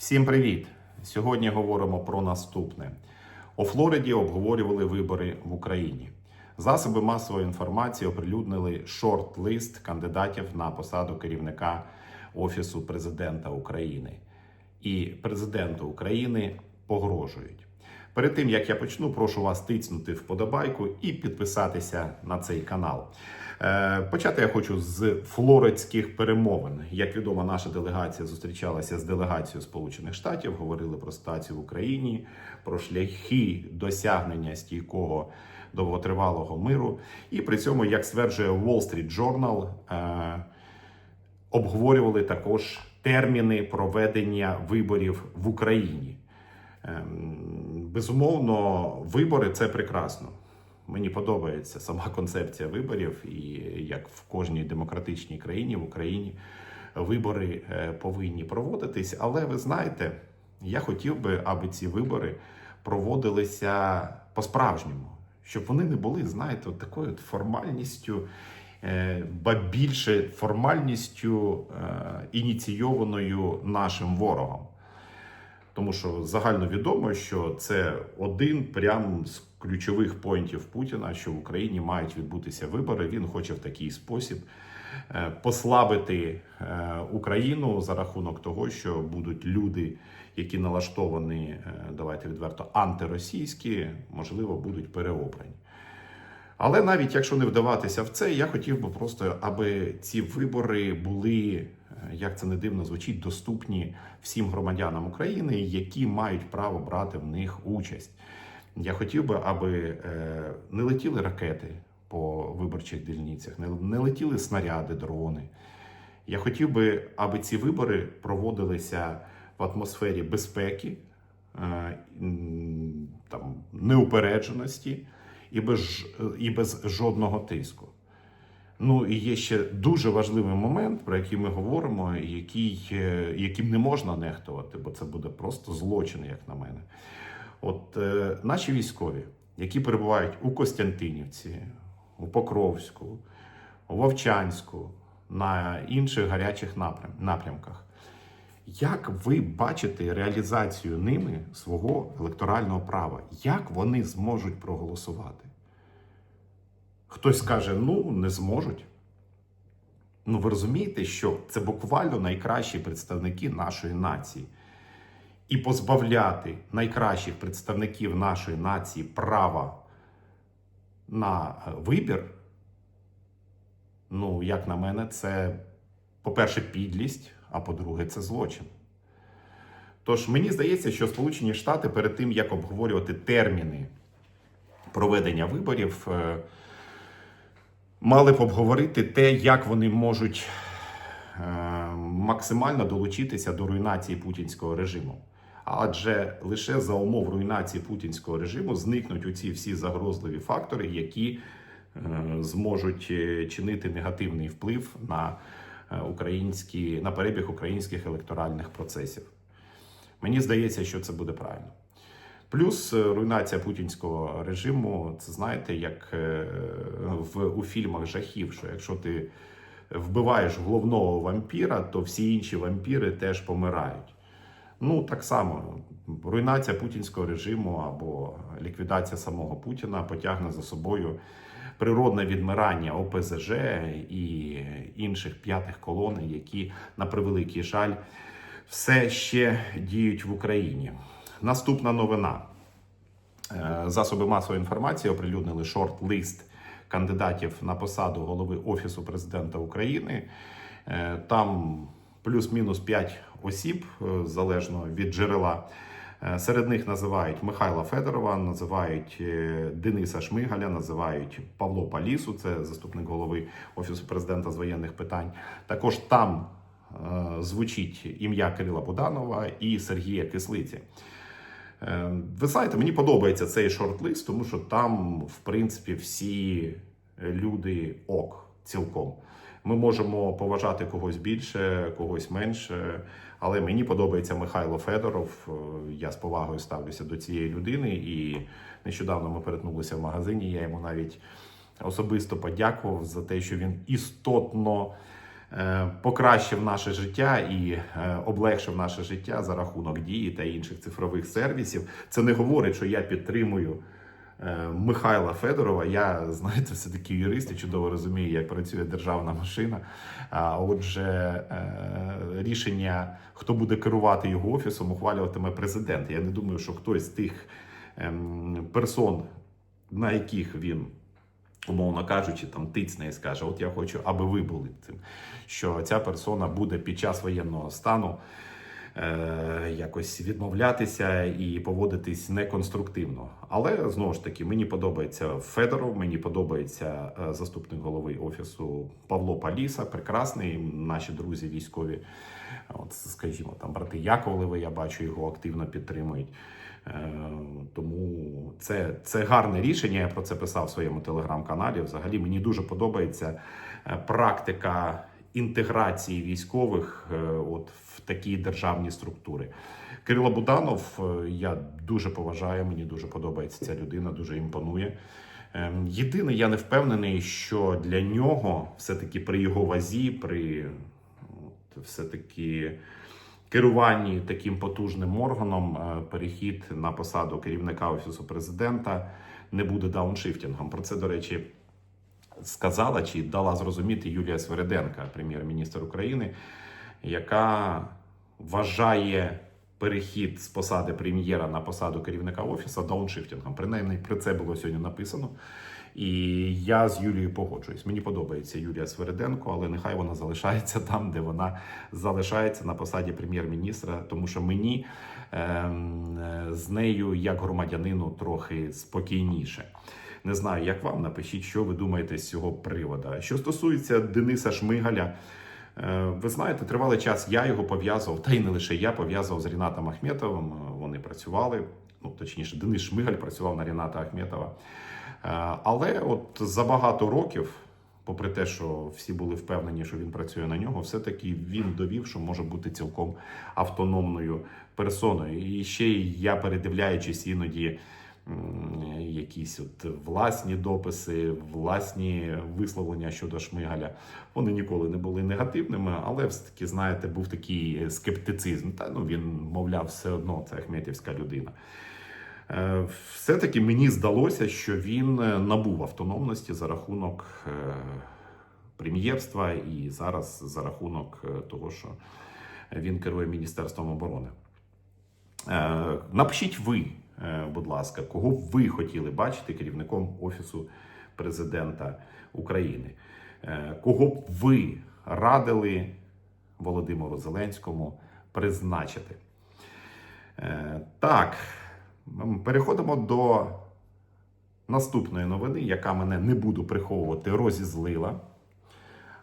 Всім привіт! Сьогодні говоримо про наступне. У Флориді обговорювали вибори в Україні. Засоби масової інформації оприлюднили шорт-лист кандидатів на посаду керівника Офісу президента України. І президенту України погрожують. Перед тим як я почну, прошу вас тицнути вподобайку і підписатися на цей канал. Е, Почати я хочу з флоридських перемовин. Як відомо, наша делегація зустрічалася з делегацією Сполучених Штатів, говорили про ситуацію в Україні, про шляхи досягнення стійкого довготривалого миру. І при цьому, як стверджує Wall Street Journal, е, обговорювали також терміни проведення виборів в Україні. Безумовно, вибори це прекрасно. Мені подобається сама концепція виборів, і як в кожній демократичній країні в Україні вибори е, повинні проводитись. Але ви знаєте, я хотів би, аби ці вибори проводилися по-справжньому, щоб вони не були, знаєте, от такою формальністю, е, ба більше формальністю е, ініційованою нашим ворогом. Тому що загально відомо, що це один прям з ключових поінтів Путіна, що в Україні мають відбутися вибори. Він хоче в такий спосіб е, послабити е, Україну за рахунок того, що будуть люди, які налаштовані, е, давайте відверто, антиросійські, можливо, будуть переобрані. Але навіть якщо не вдаватися в це, я хотів би просто, аби ці вибори були, як це не дивно звучить, доступні всім громадянам України, які мають право брати в них участь. Я хотів би, аби е, не летіли ракети по виборчих дільницях, не, летіли снаряди, дрони. Я хотів би, аби ці вибори проводилися в атмосфері безпеки, е, там, неупередженості і без, і без жодного тиску. Ну і є ще дуже важливий момент, про який ми говоримо, який, е, яким не можна нехтувати, бо це буде просто злочин, як на мене. От е, наші військові, які перебувають у Костянтинівці, у Покровську, у Вовчанську, на інших гарячих напрям, напрямках. Як ви бачите реалізацію ними свого електорального права? Як вони зможуть проголосувати? Хтось скаже, ну не зможуть. Ну, ви розумієте, що це буквально найкращі представники нашої нації. І позбавляти найкращих представників нашої нації права на е, вибір, ну, як на мене, це, по-перше, підлість, а по-друге, це злочин. Тож мені здається, що Сполучені Штати перед тим, як обговорювати терміни проведення виборів, е, мали б обговорити те, як вони можуть е, максимально долучитися до руйнації путінського режиму. Адже лише за умов руйнації путінського режиму зникнуть оці всі загрозливі фактори, які е, зможуть е, чинити негативний вплив на українські на перебіг українських електоральних процесів. Мені здається, що це буде правильно. Плюс е, руйнація путінського режиму, це знаєте, як е, в у фільмах жахів, що якщо ти вбиваєш головного вампіра, то всі інші вампіри теж помирають. Ну, так само, руйнація путінського режиму або ліквідація самого Путіна потягне за собою природне відмирання ОПЗЖ і інших п'ятих колон, які, на превеликий жаль, все ще діють в Україні. Наступна новина. Е, Засоби масової інформації оприлюднили шорт-лист кандидатів на посаду голови Офісу президента України. Е, Там плюс-мінус 5 осіб, е, залежно від джерела. Серед них називають Михайла Федорова, називають Дениса Шмигаля, називають Павло Палісу, це заступник голови Офісу президента з воєнних питань. Також там звучить ім'я Кирила Буданова і Сергія Кислиці. Е, Ви знаєте, мені подобається цей шорт-лист, тому що там, в принципі, всі люди ок цілком. Ми можемо поважати когось більше, когось менше. Але мені подобається Михайло Федоров. Е, Я з повагою ставлюся до цієї людини. І нещодавно ми перетнулися в магазині. Я йому навіть особисто подякував за те, що він істотно е, покращив наше життя і е, облегшив наше життя за рахунок дії та інших цифрових сервісів. Це не говорить, що я підтримую. е, Михайла Федорова, я знаєте, все таки юрист і чудово розумію, як працює державна машина. А отже, е, рішення, хто буде керувати його офісом, ухвалюватиме президент. Я не думаю, що хтось з тих ем, персон, на яких він, умовно кажучи, там тицне і скаже: От я хочу, аби ви були цим. Що ця персона буде під час воєнного стану е, якось відмовлятися і поводитись неконструктивно. Але знову ж таки, мені подобається Федоров, мені подобається е, заступник голови офісу Павло Паліса, прекрасний. Наші друзі військові, от скажімо, там брати Яковлеви, я бачу, його активно підтримують. Е, Тому це, це гарне рішення. Я про це писав в своєму телеграм-каналі. Взагалі мені дуже подобається е, практика інтеграції військових е, от в такі державні структури. Кирило Буданов я дуже поважаю, мені дуже подобається ця людина, дуже імпонує. Ем, Єдине, я не впевнений, що для нього все-таки при його вазі, при все-таки керуванні таким потужним органом, е, перехід на посаду керівника офісу президента не буде дауншифтингом. Про це, до речі, сказала чи дала зрозуміти Юлія Свереденка, прем'єр-міністр України, яка вважає перехід з посади прем'єра на посаду керівника офісу дауншифтингом. Принаймні про це було сьогодні написано. І я з Юлією погоджуюсь. Мені подобається Юлія Свериденко, але нехай вона залишається там, де вона залишається на посаді прем'єр-міністра, тому що мені е, з нею, як громадянину, трохи спокійніше. Не знаю, як вам напишіть, що ви думаєте з цього приводу. Що стосується Дениса Шмигаля, е, ви знаєте, тривалий час я його пов'язував, та й не лише я пов'язував з Рінатом Ахметовим. Е, Вони працювали. Ну, точніше, Денис Шмигаль працював на Ріната Ахметова. Е, Але от за багато років, попри те, що всі були впевнені, що він працює на нього, все-таки він довів, що може бути цілком автономною персоною. І ще я передивляючись іноді якісь от власні дописи, власні висловлення щодо Шмигаля, вони ніколи не були негативними, але все-таки, знаєте, був такий скептицизм. Та ну він, мовляв, все одно це Ахметівська людина. Е, Все-таки мені здалося, що він е, набув автономності за рахунок е, прем'єрства і зараз за рахунок того, що він керує Міністерством оборони. Напишіть ви, будь ласка, кого б ви хотіли бачити керівником Офісу президента України? Кого б ви радили Володимиру Зеленському призначити? Так, переходимо до наступної новини, яка мене не буду приховувати, розізлила.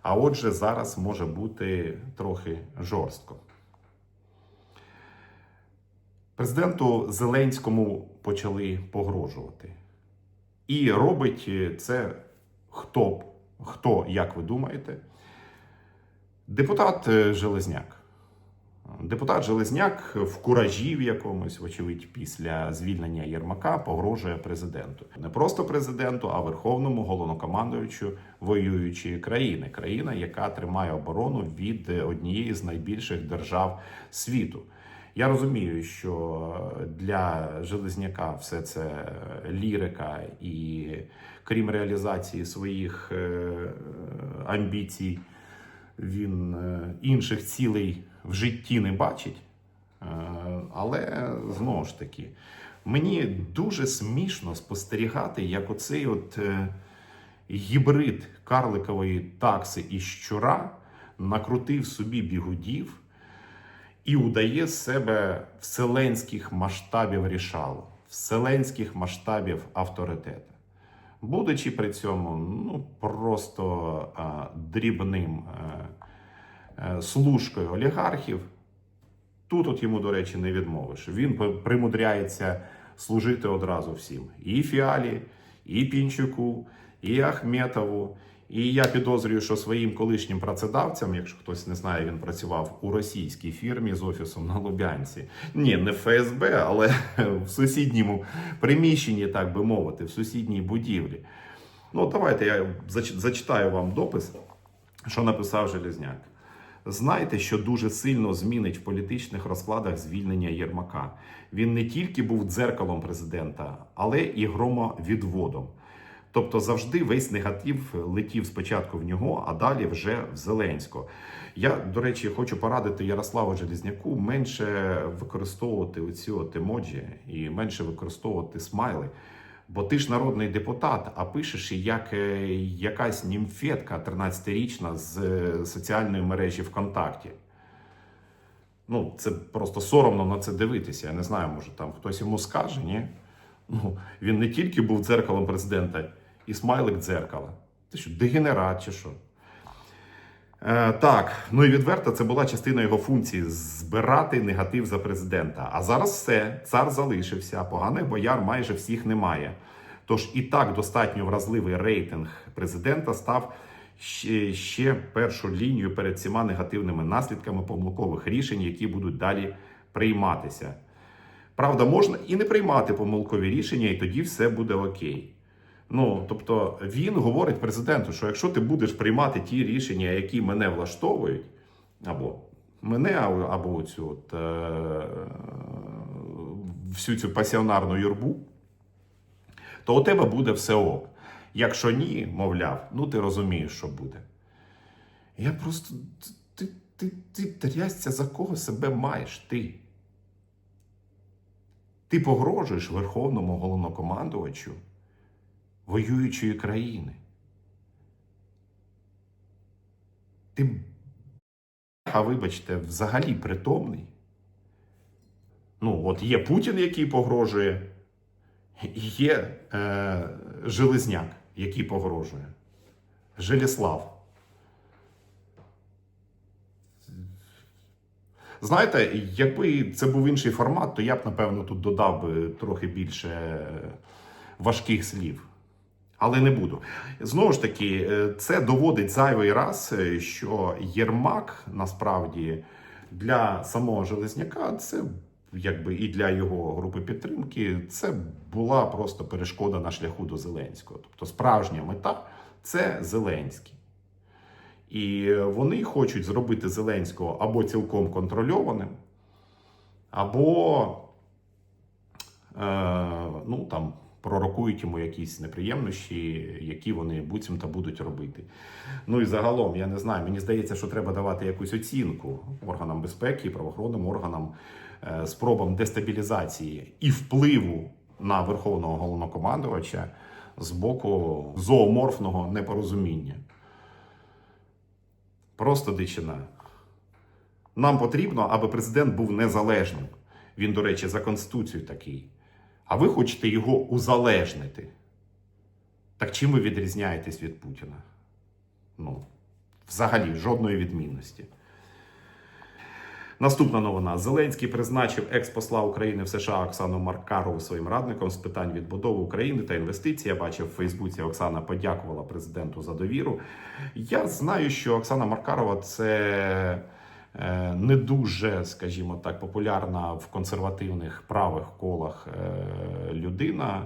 А отже, зараз може бути трохи жорстко. Президенту Зеленському почали погрожувати. І робить це хто хто, як ви думаєте, депутат е, Железняк. Депутат Железняк в куражі в якомусь, вочевидь, після звільнення Єрмака погрожує президенту. Не просто президенту, а верховному головнокомандуючу воюючої країни. Країна, яка тримає оборону від однієї з найбільших держав світу. Я розумію, що для Железняка все це лірика, і крім реалізації своїх е, амбіцій, він е, інших цілей в житті не бачить. Е, Але знову ж таки, мені дуже смішно спостерігати, як оцей от е, гібрид карликової такси і щура накрутив собі бігудів і удає з себе вселенських масштабів рішало, вселенських масштабів авторитета. Будучи при цьому ну, просто а, дрібним е, е, служкою олігархів, тут от йому, до речі, не відмовиш. Він примудряється служити одразу всім: і Фіалі, і Пінчуку, і Ахметову. І я підозрюю, що своїм колишнім працедавцям, якщо хтось не знає, він працював у російській фірмі з офісом на Лубянці. Ні, не в ФСБ, але в сусідньому приміщенні, так би мовити, в сусідній будівлі. Ну, давайте я зачитаю вам допис Що написав Железняк? Знайте, що дуже сильно змінить в політичних розкладах звільнення Єрмака. Він не тільки був дзеркалом президента, але і громовідводом. Тобто завжди весь негатив летів спочатку в нього, а далі вже в Зеленського. Я, до речі, хочу порадити Ярославу Железняку менше використовувати оці от емоджі і менше використовувати смайли. Бо ти ж народний депутат, а пишеш як е, якась німфетка 13-річна з е, соціальної мережі ВКонтакті. Ну, це просто соромно на це дивитися. Я не знаю, може там хтось йому скаже, ні? Ну, він не тільки був дзеркалом президента, і смайлик дзеркала. Ти що, дегенерат чи що? Е, так, ну і відверто, це була частина його функції збирати негатив за президента. А зараз все, цар залишився, поганих бояр майже всіх немає. Тож і так достатньо вразливий рейтинг президента став ще, ще першу лінію перед всіма негативними наслідками помилкових рішень, які будуть далі прийматися. Правда, можна і не приймати помилкові рішення, і тоді все буде окей. Ну, тобто він говорить президенту, що якщо ти будеш приймати ті рішення, які мене влаштовують, або мене, або, цю от, е, всю цю пасіонарну юрбу, то у тебе буде все ок. Якщо ні, мовляв, ну ти розумієш, що буде. Я просто. Ти, ти, ти трясся, за кого себе маєш ти. Ти погрожуєш Верховному головнокомандувачу воюючої країни. Ти, а вибачте, взагалі притомний. Ну, от є Путін, який погрожує, і є е, Железняк, який погрожує. Желіслав. Знаєте, якби це був інший формат, то я б, напевно, тут додав би трохи більше е, важких слів. Але не буду. Знову ж таки, е, це доводить зайвий раз, е, що Єрмак насправді для самого Железняка це. Якби і для його групи підтримки це була просто перешкода на шляху до Зеленського. Тобто справжня мета це Зеленський. І вони хочуть зробити Зеленського або цілком контрольованим, або е, ну, там, пророкують йому якісь неприємності, які вони буцімто будуть робити. Ну і загалом, я не знаю, мені здається, що треба давати якусь оцінку органам безпеки, правоохоронним органам, е, спробам дестабілізації і впливу на верховного головнокомандувача з боку зооморфного непорозуміння. Просто дичина. Нам потрібно, аби президент був незалежним. Він, до речі, за Конституцією такий. А ви хочете його узалежнити. Так чим ви відрізняєтесь від Путіна? Ну, взагалі, жодної відмінності. Наступна новина: Зеленський призначив екс-посла України в США Оксану Маркарову своїм радником з питань відбудови України та інвестицій. Я бачив в Фейсбуці. Оксана подякувала президенту за довіру. Я знаю, що Оксана Маркарова це е, не дуже, скажімо так, популярна в консервативних правих колах е, людина.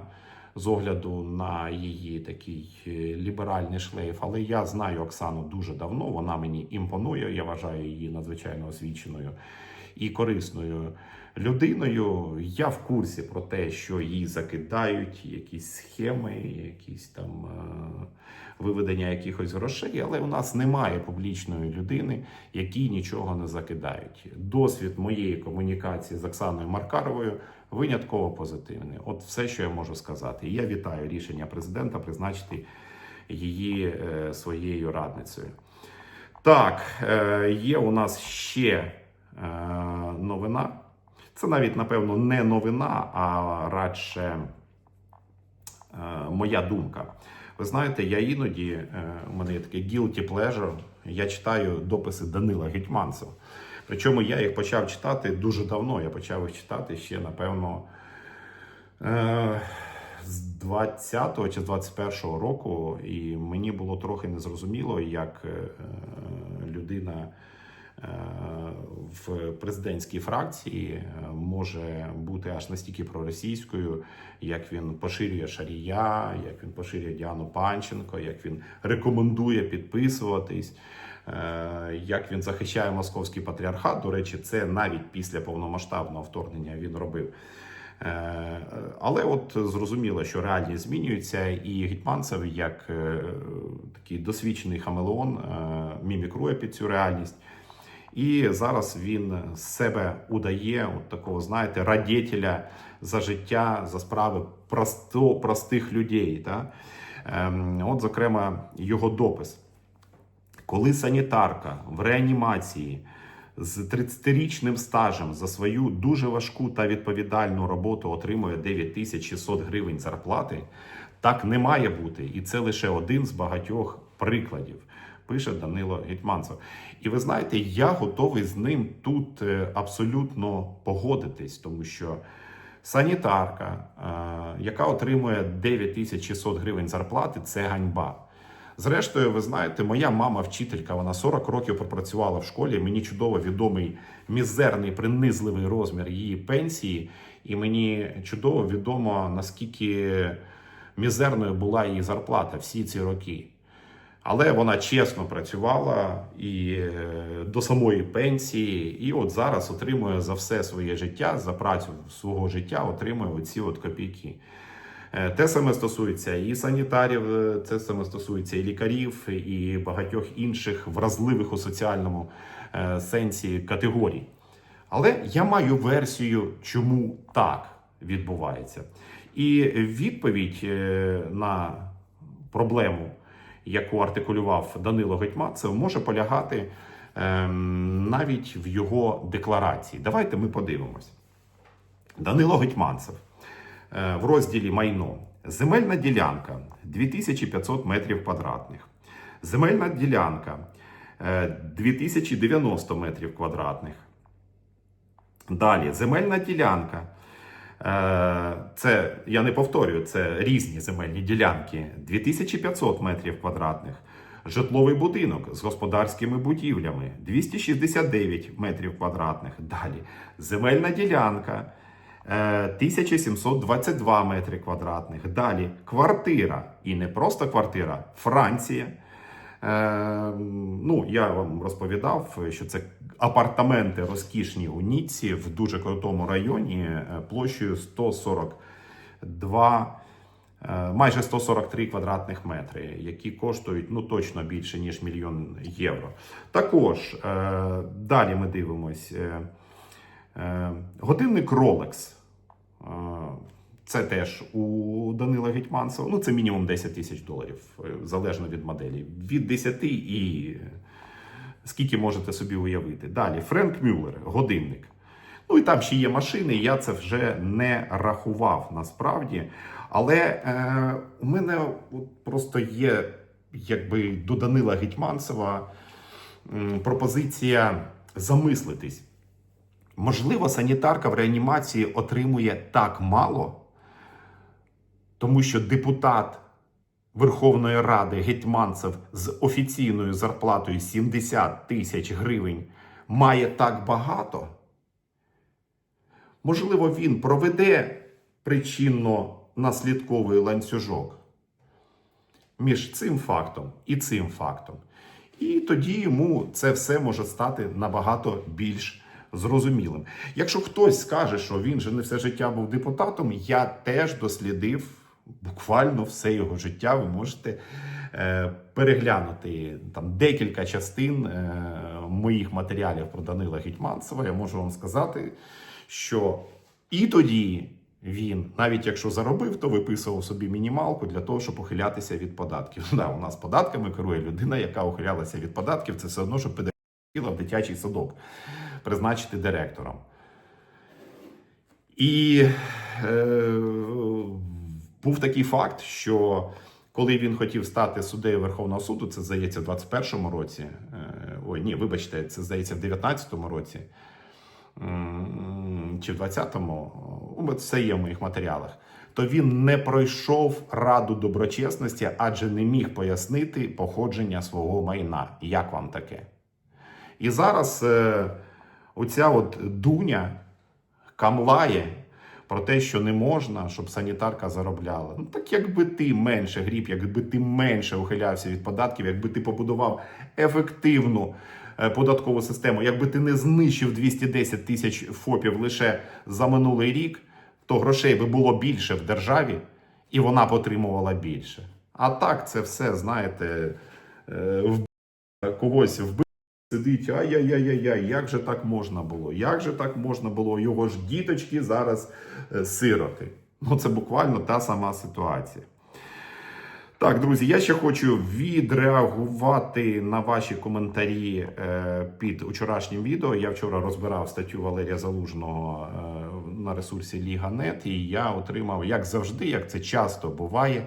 З огляду на її такий е, ліберальний шлейф, але я знаю Оксану дуже давно. Вона мені імпонує. Я вважаю її надзвичайно освіченою і корисною людиною. Я в курсі про те, що їй закидають якісь схеми, якісь там е, виведення якихось грошей, але у нас немає публічної людини, якій нічого не закидають. Досвід моєї комунікації з Оксаною Маркаровою винятково позитивний. От все, що я можу сказати. І я вітаю рішення президента призначити її е, своєю радницею. Так, е, є у нас ще е, новина. Це навіть, напевно, не новина, а радше моя думка. Ви знаєте, я іноді, у мене є такий guilty pleasure, я читаю дописи Данила Гетьманцева. Причому я їх почав читати дуже давно. Я почав їх читати ще, напевно, е, з 20-го чи з 21-го року, і мені було трохи незрозуміло, як е, людина в президентській фракції е, може бути аж настільки проросійською, як він поширює Шарія, як він поширює Діану Панченко, як він рекомендує підписуватись, е, як він захищає московський патріархат. До речі, це навіть після повномасштабного вторгнення він робив. Е, Але от зрозуміло, що реальність змінюється, і Гетьманцев, як е, такий досвідчений хамелеон, е, мімікрує під цю реальність. І зараз він себе удає от такого, знаєте, радітеля за життя, за справи просто, простих людей. Та? Ем, от, зокрема, його допис. Коли санітарка в реанімації з 30-річним стажем за свою дуже важку та відповідальну роботу отримує 9600 гривень зарплати, так не має бути. І це лише один з багатьох прикладів. Пише Данило Гетьманцев. І ви знаєте, я готовий з ним тут е, абсолютно погодитись, тому що санітарка, е, яка отримує 9600 гривень зарплати, це ганьба. Зрештою, ви знаєте, моя мама вчителька, вона 40 років пропрацювала в школі. Мені чудово відомий мізерний, принизливий розмір її пенсії, і мені чудово відомо, наскільки мізерною була її зарплата всі ці роки. Але вона чесно працювала і е, до самої пенсії, і от зараз отримує за все своє життя, за працю свого життя, отримує оці от копійки. Е, Те саме стосується і санітарів, це саме стосується і лікарів, і багатьох інших вразливих у соціальному е, сенсі категорій. Але я маю версію, чому так відбувається. І відповідь е, на проблему, яку артикулював Данило Гетьманцев, може полягати ем, навіть в його декларації. Давайте ми подивимось. Данило Гетьманцев в розділі Майно. Земельна ділянка 2500 метрів квадратних. Земельна ділянка е, 2090 метрів квадратних. Далі, земельна ділянка. Е, Це я не повторюю, це різні земельні ділянки 2500 метрів квадратних. Житловий будинок з господарськими будівлями 269 метрів квадратних. Далі земельна ділянка е, 1722 метри квадратних. Далі квартира. І не просто квартира, Франція. Е, ну, я вам розповідав, що це апартаменти розкішні у Ніцці в дуже крутому районі е, площею 142, е, майже 143 квадратних метри, які коштують ну точно більше ніж мільйон євро. Також е, далі ми дивимось. е, е, Годинник Rolex. Е, Це теж у Данила Гетьманцева. Ну, це мінімум 10 тисяч доларів, е, залежно від моделі. Від 10 і скільки можете собі уявити. Далі Френк Мюллер, годинник. Ну і там ще є машини, я це вже не рахував насправді. Але е, у мене от просто є якби до Данила Гетьманцева пропозиція замислитись. Можливо, санітарка в реанімації отримує так мало, тому що депутат Верховної Ради Гетьманцев з офіційною зарплатою 70 тисяч гривень має так багато. Можливо, він проведе причинно-наслідковий ланцюжок між цим фактом і цим фактом. І тоді йому це все може стати набагато більш зрозумілим. Якщо хтось скаже, що він же не все життя був депутатом, я теж дослідив буквально все його життя. Ви можете е, переглянути там декілька частин е, моїх матеріалів про Данила Гетьманцева. Я можу вам сказати, що і тоді він, навіть якщо заробив, то виписував собі мінімалку для того, щоб ухилятися від податків. Да, у нас податками керує людина, яка ухилялася від податків. Це все одно, що педагогіла в дитячий садок призначити директором. І е, був такий факт, що коли він хотів стати суддею Верховного суду, це здається в 21-му році. Е, ой, ні, вибачте, це здається в 19-му році. Чи в 20-му, ну, це є в моїх матеріалах. То він не пройшов раду доброчесності, адже не міг пояснити походження свого майна. Як вам таке? І зараз е, оця от дуня камлає про те, що не можна, щоб санітарка заробляла. Ну так якби ти менше гріб, якби ти менше ухилявся від податків, якби ти побудував ефективну е, податкову систему, якби ти не знищив 210 тисяч ФОПів лише за минулий рік, то грошей би було більше в державі, і вона б отримувала більше. А так це все, знаєте, е, в когось вбив. Сидить, ай-яй-яй-яй, як же так можна було? Як же так можна було? Його ж діточки зараз е, сироти. Ну, це буквально та сама ситуація. Так, друзі, я ще хочу відреагувати на ваші коментарі е, під вчорашнім відео. Я вчора розбирав статтю Валерія Залужного е, на ресурсі Ліга.нет, і я отримав, як завжди, як це часто буває, е,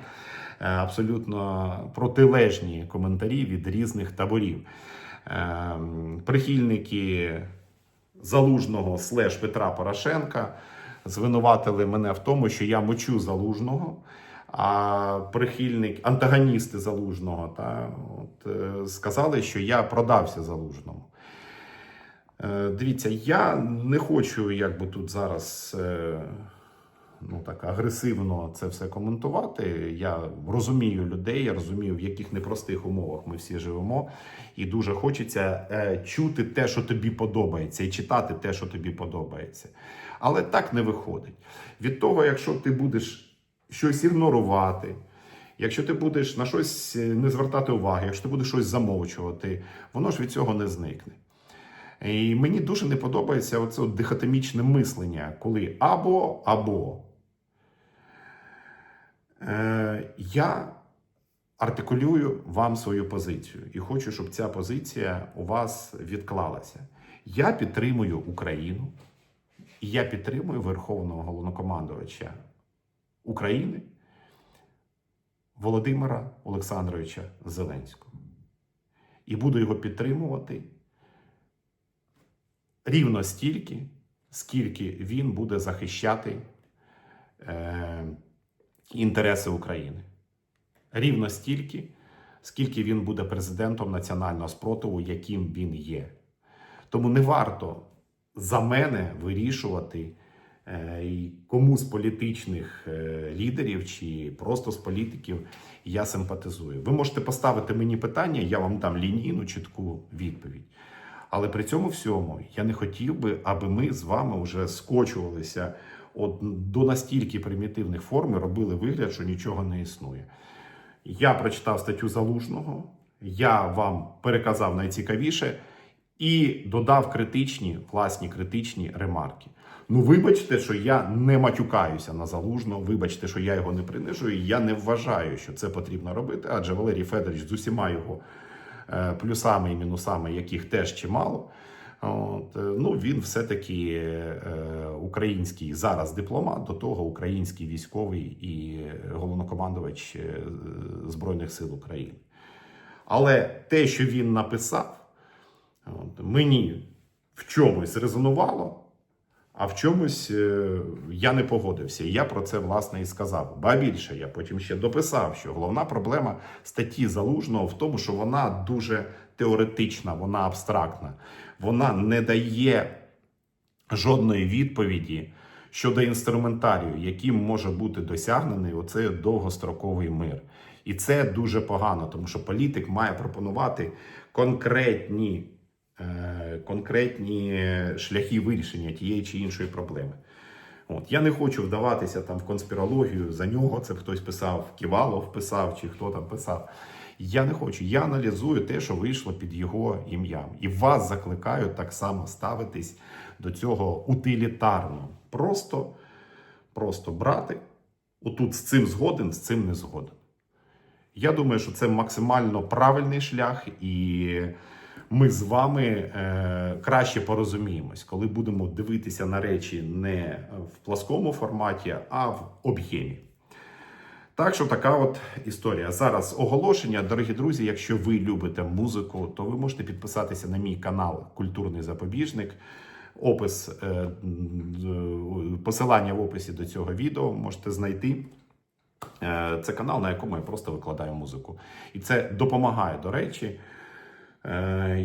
абсолютно протилежні коментарі від різних таборів. Е, прихильники Залужного слеш Петра Порошенка звинуватили мене в тому, що я мочу Залужного. А прихильник, антагоністи Залужного та, от, е, сказали, що я продався Залужному. Е, дивіться, я не хочу якби тут зараз е, ну, так, агресивно це все коментувати. Я розумію людей, я розумію, в яких непростих умовах ми всі живемо. І дуже хочеться е, чути те, що тобі подобається, і читати те, що тобі подобається. Але так не виходить. Від того, якщо ти будеш щось ігнорувати, якщо ти будеш на щось е, не звертати уваги, якщо ти будеш щось замовчувати, воно ж від цього не зникне. І мені дуже не подобається оце дихотомічне мислення, коли або або. Е, я артикулюю вам свою позицію і хочу, щоб ця позиція у вас відклалася. Я підтримую Україну, і я підтримую Верховного головнокомандувача України Володимира Олександровича Зеленського. І буду його підтримувати рівно стільки, скільки він буде захищати е, інтереси України. Рівно стільки, скільки він буде президентом національного спротиву, яким він є. Тому не варто за мене вирішувати, е, кому з політичних е, лідерів чи просто з політиків я симпатизую. Ви можете поставити мені питання, я вам дам лінійну чітку відповідь. Але при цьому всьому я не хотів би, аби ми з вами вже скочувалися от до настільки примітивних форм робили вигляд, що нічого не існує. Я прочитав статтю Залужного, я вам переказав найцікавіше і додав критичні, власні критичні ремарки. Ну, вибачте, що я не матюкаюся на залужного, вибачте, що я його не принижую. Я не вважаю, що це потрібно робити, адже Валерій Федорович з усіма його е, плюсами і мінусами, яких теж чимало. От, е, ну, він все-таки е, український зараз дипломат, до того український військовий і головнокомандувач е, Збройних сил України. Але те, що він написав, мені в чомусь резонувало, а в чомусь е, я не погодився. Я про це власне і сказав. Ба більше я потім ще дописав, що головна проблема статті Залужного в тому, що вона дуже теоретична, вона абстрактна, вона не дає жодної відповіді щодо інструментарію, яким може бути досягнений оцей довгостроковий мир. І це дуже погано, тому що політик має пропонувати конкретні, конкретні шляхи вирішення тієї чи іншої проблеми. От я не хочу вдаватися там в конспірологію за нього. Це хтось писав, Ківалов писав, чи хто там писав. Я не хочу. Я аналізую те, що вийшло під його ім'ям, і вас закликаю так само ставитись до цього утилітарно. Просто, просто брати. Отут з цим згоден, з цим не згоден. Я думаю, що це максимально правильний шлях, і ми з вами е, краще порозуміємось, коли будемо дивитися на речі не в пласкому форматі, а в об'ємі. Так що така от історія. Зараз оголошення, дорогі друзі. Якщо ви любите музику, то ви можете підписатися на мій канал Культурний Запобіжник. Опис е, посилання в описі до цього відео можете знайти. Е, Це канал, на якому я просто викладаю музику. І це допомагає, до речі,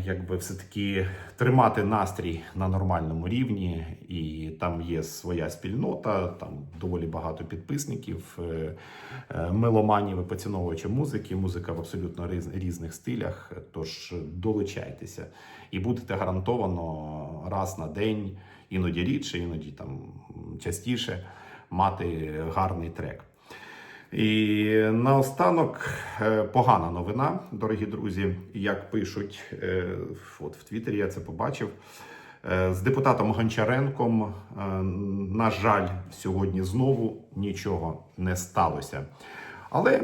якби все-таки тримати настрій на нормальному рівні, і там є своя спільнота, там доволі багато підписників, е, е, меломанів і поціновувачів музики. Музика в абсолютно різних стилях. Тож долучайтеся і будете гарантовано раз на день, іноді рідше, іноді там частіше мати гарний трек. І наостанок е, погана новина, дорогі друзі. Як пишуть, е, от в Твіттері я це побачив. Е, З депутатом Гончаренком, на жаль, сьогодні знову нічого не сталося. Але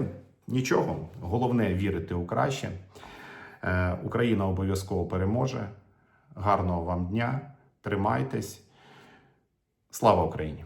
нічого, головне вірити у краще. Україна обов'язково переможе. Гарного вам дня, тримайтесь. Слава Україні!